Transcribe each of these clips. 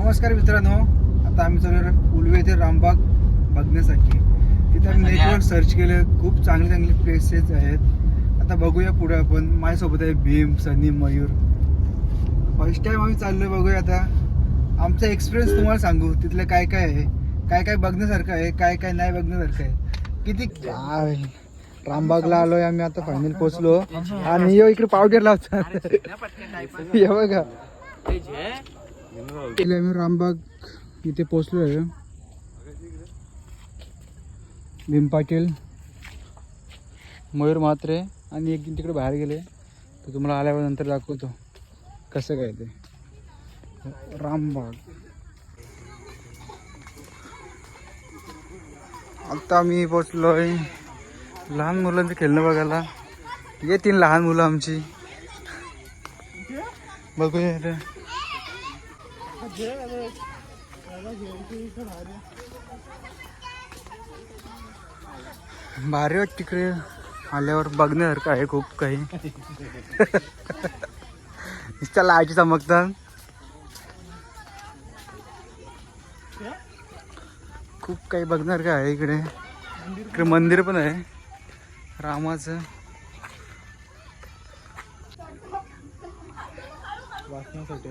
नमस्कार मित्रांनो. आता आम्ही चालू उलवे येथे रामबाग बघण्यासाठी. तिथे आम्ही नेटवर सर्च केलं. खूप चांगले चांगले प्लेसेस आहेत. आता बघूया पुढे आपण. माझ्यासोबत आहे Bhim Sunny Mayur. First time आम्ही चाललोय बघूया आता. आमचा एक्सपिरियन्स तुम्हाला सांगू. तिथलं काय काय आहे? काय काय बघण्यासारखं आहे? काय काय नाही बघण्यासारखं आहे? किती काय? रामबागला आलोय आम्ही आता फायनल पोहोचलो. आणि यो इकडे पावडर लावतात हे बघा. आम्ही रामबाग इथे पोचलो आहे भीम पाटील मयूर म्हात्रे आणि एक दिन तिकडे बाहेर गेले. तर तुम्हाला आल्यावर नंतर दाखवतो कसं काय ते. रामबाग. आता पोचलो पोचलोय लहान मुलांचं खेळणं बघायला. येतील लहान मुलं आमची. बघूया भारी वाट तिकडे. आल्यावर बघण्यासारखं आहे खूप काही. नुसत्या लाईटी चमकतात खूप काही बघण्यासारखं आहे इकडे. इकडे मंदिर पण आहे. रामाचं. वाचण्यासाठी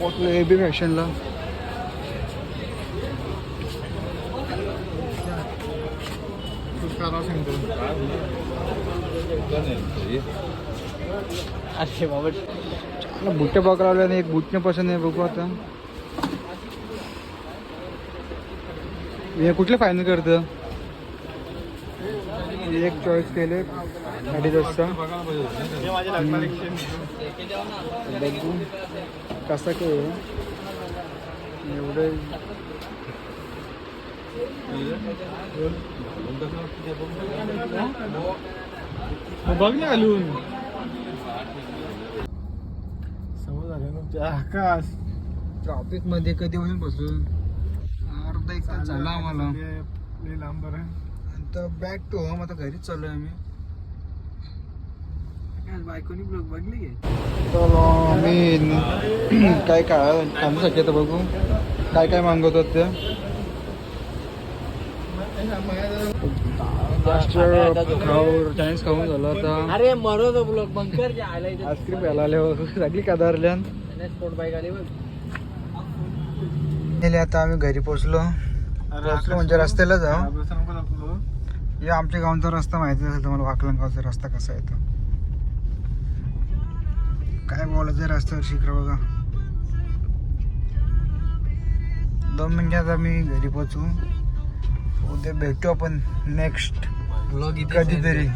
पोचलो ए बी फॅशनला अरे बाबा. चांगलं बुट्टे लावले आणि एक बुटने पसंत आहे बघू आता. हे कुठले फायनल करतं? एक चॉईस केले. अडीच वाजता बघू. कसा आहे. एवढं. बघ ना घालून समज आले ना आकाश. ट्रॉफिकमध्ये कधी होईल बसून? अर्धा एक तास झाला आम्हाला. लांब बरं. आता बॅक टू होम आता घरीच चाललोय आम्ही. बायकोनी ब्लॉग बघली चलो आम्ही काय काय खाण्यासाठी आता बघू. काय काय मागवतात ते खाऊ चायनीज खाऊन झालं आता. अरे मरो तो ब्लॉग बंकर जे आलाय आईस्क्रीम प्यायला आल्यावर सगळी कदारल्यान स्पोर्ट बाईक आली बघ. आता आम्ही घरी पोहोचलो. पोहोचलो म्हणजे रस्त्याला जाऊ. या आमच्या गावचा रस्ता माहिती असेल तुम्हाला वाकलंगावचा रस्ता कसा आहे तो काय बोलायचं रस्त्यावर शिकर बघा. दोन मिनिटात आम्ही घरी पोहोचू. उद्या भेटू आपण नेक्स्ट ब्लॉग कधीतरी.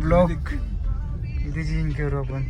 ब्लॉग इथे करू आपण.